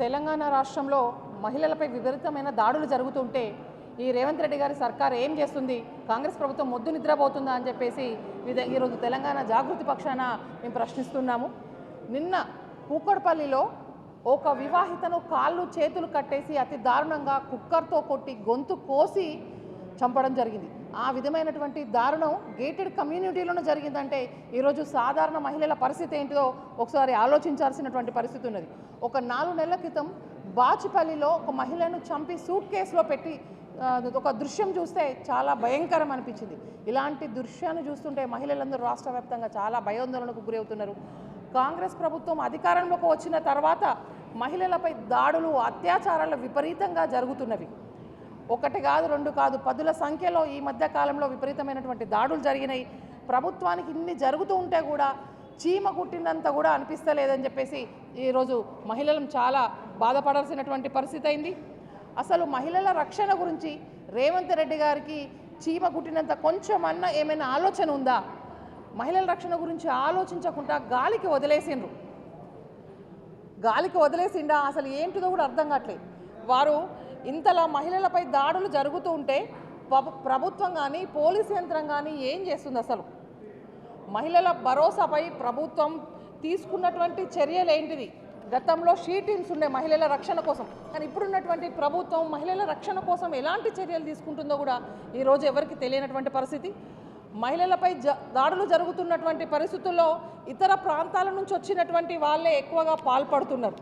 తెలంగాణ రాష్ట్రంలో మహిళలపై విపరీతమైన దాడులు జరుగుతుంటే ఈ రేవంత్ రెడ్డి గారి సర్కార్ ఏం చేస్తుంది? కాంగ్రెస్ ప్రభుత్వం మొద్దు నిద్రపోతుందా అని చెప్పేసి ఈరోజు తెలంగాణ జాగృతి పక్షాన మేము ప్రశ్నిస్తున్నాము. నిన్న కూకట్పల్లిలో ఒక వివాహితను కాళ్ళు చేతులు కట్టేసి అతి దారుణంగా కుక్కర్తో కొట్టి గొంతు కోసి చంపడం జరిగింది. ఆ విధమైనటువంటి దారుణం గేటెడ్ కమ్యూనిటీలోనే జరిగిందంటే ఈరోజు సాధారణ మహిళల పరిస్థితి ఏంటిదో ఒకసారి ఆలోచించాల్సినటువంటి పరిస్థితి ఉన్నది. ఒక నాలుగు నెలల క్రితం బాచుపల్లిలో ఒక మహిళను చంపి సూట్ కేసులో పెట్టి ఒక దృశ్యం చూస్తే చాలా భయంకరం అనిపించింది. ఇలాంటి దృశ్యాన్ని చూస్తుంటే మహిళలందరూ రాష్ట్ర వ్యాప్తంగా చాలా భయాందోళనకు గురవుతున్నారు కాంగ్రెస్ ప్రభుత్వం అధికారంలోకి వచ్చిన తర్వాత మహిళలపై దాడులు అత్యాచారాలు విపరీతంగా జరుగుతున్నవి. ఒకటి కాదు రెండు కాదు పదుల సంఖ్యలో ఈ మధ్య కాలంలో విపరీతమైనటువంటి దాడులు జరిగినాయి. ప్రభుత్వానికి ఇన్ని జరుగుతూ ఉంటే కూడా చీమ కుట్టినంత కూడా అనిపిస్తలేదని చెప్పేసి ఈరోజు మహిళలను చాలా బాధపడాల్సినటువంటి పరిస్థితి అయింది. అసలు మహిళల రక్షణ గురించి రేవంత్ రెడ్డి గారికి చీమ కుట్టినంత కొంచెం అన్న ఏమైనా ఆలోచన ఉందా? మహిళల రక్షణ గురించి ఆలోచించకుండా గాలికి వదిలేసిండ్రు. గాలికి వదిలేసిండా? అసలు ఏంటిదో కూడా అర్థం కావట్లేదు. వారు ఇంతలా మహిళలపై దాడులు జరుగుతూ ఉంటే ప్రభుత్వం కానీ పోలీస్ యంత్రం కానీ ఏం చేస్తుంది అసలు? మహిళల భరోసాపై ప్రభుత్వం తీసుకున్నటువంటి చర్యలు ఏంటిది? గతంలో షీ టీమ్స్ ఉండే మహిళల రక్షణ కోసం. కానీ ఇప్పుడున్నటువంటి ప్రభుత్వం మహిళల రక్షణ కోసం ఎలాంటి చర్యలు తీసుకుంటుందో కూడా ఈరోజు ఎవరికి తెలియనటువంటి పరిస్థితి. మహిళలపై జ దాడులు జరుగుతున్నటువంటి పరిస్థితుల్లో ఇతర ప్రాంతాల నుంచి వచ్చినటువంటి వాళ్ళే ఎక్కువగా పాల్పడుతున్నారు.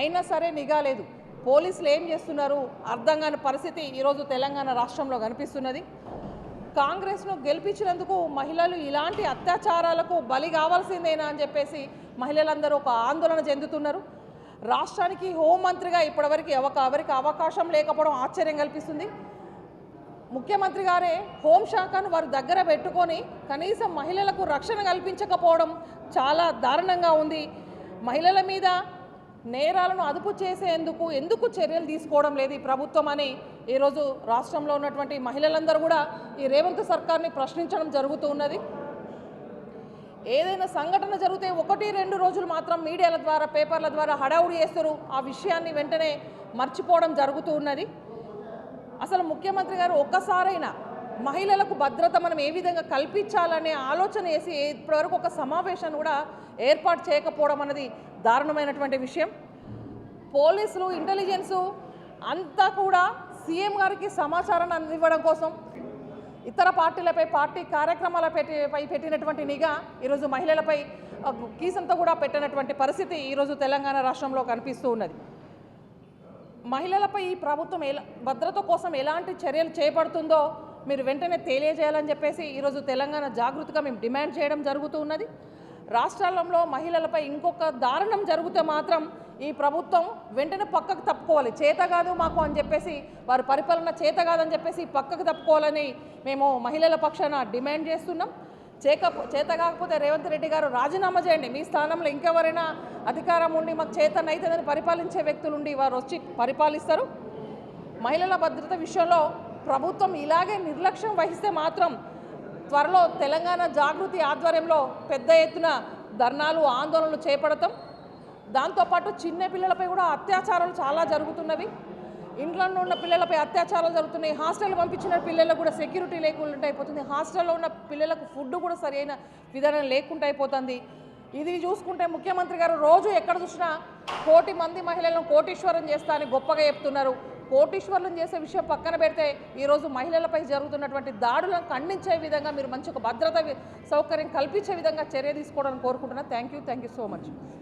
అయినా సరే నిఘా లేదు. పోలీసులు ఏం చేస్తున్నారు? అర్థం కాని పరిస్థితి ఈరోజు తెలంగాణ రాష్ట్రంలో కనిపిస్తున్నది. కాంగ్రెస్ను గెలిపించినందుకు మహిళలు ఇలాంటి అత్యాచారాలకు బలి కావాల్సిందేనా అని చెప్పేసి మహిళలందరూ ఒక ఆందోళన చెందుతున్నారు. రాష్ట్రానికి హోంమంత్రిగా ఇప్పటివరకు ఎవక ఎవరికి అవకాశం లేకపోవడం ఆశ్చర్యం కల్పిస్తుంది. ముఖ్యమంత్రి గారే హోంశాఖను వారు దగ్గర పెట్టుకొని కనీసం మహిళలకు రక్షణ కల్పించకపోవడం చాలా దారుణంగా ఉంది. మహిళల మీద నేరాలను అదుపు చేసేందుకు ఎందుకు చర్యలు తీసుకోవడం లేదు ఈ ప్రభుత్వం అని ఈరోజు రాష్ట్రంలో ఉన్నటువంటి మహిళలందరూ కూడా ఈ రేవంత్ సర్కార్ని ప్రశ్నించడం జరుగుతూ ఉన్నది. ఏదైనా సంఘటన జరిగితే ఒకటి రెండు రోజులు మాత్రం మీడియాల ద్వారా పేపర్ల ద్వారా హడావుడి చేస్తారు. ఆ విషయాన్ని వెంటనే మర్చిపోవడం జరుగుతూ ఉన్నది. అసలు ముఖ్యమంత్రి గారు ఒక్కసారైనా మహిళలకు భద్రత మనం ఏ విధంగా కల్పించాలనే ఆలోచన వేసి ఇప్పటివరకు ఒక సమావేశాన్ని కూడా ఏర్పాటు చేయకపోవడం అనేది దారుణమైనటువంటి విషయం. పోలీసులు ఇంటెలిజెన్సు అంతా కూడా సీఎం గారికి సమాచారాన్ని అందివ్వడం కోసం ఇతర పార్టీలపై పార్టీ కార్యక్రమాల పెట్టి పెట్టినటువంటి నిఘా ఈరోజు మహిళలపై ఆ, కీసంతో కూడా పెట్టినటువంటి పరిస్థితి ఈరోజు తెలంగాణ రాష్ట్రంలో కనిపిస్తూ ఉన్నది. మహిళలపై ఈ ప్రభుత్వం ఎలా భద్రత కోసం ఎలాంటి చర్యలు చేపడుతుందో మీరు వెంటనే తెలియజేయాలని చెప్పేసి ఈరోజు తెలంగాణ జాగృతిగా మేము డిమాండ్ చేయడం జరుగుతూ ఉన్నది. రాష్ట్రాలలో మహిళలపై ఇంకొక దారుణం జరిగితే మాత్రం ఈ ప్రభుత్వం వెంటనే పక్కకు తప్పుకోవాలి. చేత కాదు మాకు అని చెప్పేసి వారి పరిపాలన చేత కాదని చెప్పేసి పక్కకు తప్పుకోవాలని మేము మహిళల పక్షాన డిమాండ్ చేస్తున్నాం. చేక చేత కాకపోతే రేవంత్ రెడ్డి గారు రాజీనామా చేయండి. మీ స్థానంలో ఇంకెవరైనా అధికారం ఉండి మాకు చేతనైతుందని పరిపాలించే వ్యక్తులు ఉండి వారు వచ్చి పరిపాలిస్తారు. మహిళల భద్రత విషయంలో ప్రభుత్వం ఇలాగే నిర్లక్ష్యం వహిస్తే మాత్రం త్వరలో తెలంగాణ జాగృతి ఆధ్వర్యంలో పెద్ద ఎత్తున ధర్నాలు ఆందోళనలు చేపడతాం. దాంతోపాటు చిన్న పిల్లలపై కూడా అత్యాచారాలు చాలా జరుగుతున్నవి. ఇంట్లో ఉన్న పిల్లలపై అత్యాచారాలు జరుగుతున్నాయి. హాస్టల్ పంపించిన పిల్లలకు కూడా సెక్యూరిటీ లేకుండా అయిపోతుంది హాస్టల్లో ఉన్న పిల్లలకు ఫుడ్ కూడా సరైన విధానం లేకుండా అయిపోతుంది. ఇది చూసుకుంటే ముఖ్యమంత్రి గారు రోజు ఎక్కడ చూసినా కోటి మంది మహిళలను కోటీశ్వరం చేస్తా అని గొప్పగా చెప్తున్నారు. కోటీశ్వరులను చేసే విషయం పక్కన పెడితే ఈరోజు మహిళలపై జరుగుతున్నటువంటి దాడులను ఖండించే విధంగా మీరు మంచి ఒక భద్రత సౌకర్యం కల్పించే విధంగా చర్య తీసుకోవడానికి కోరుకుంటున్నా. Thank you thank you so much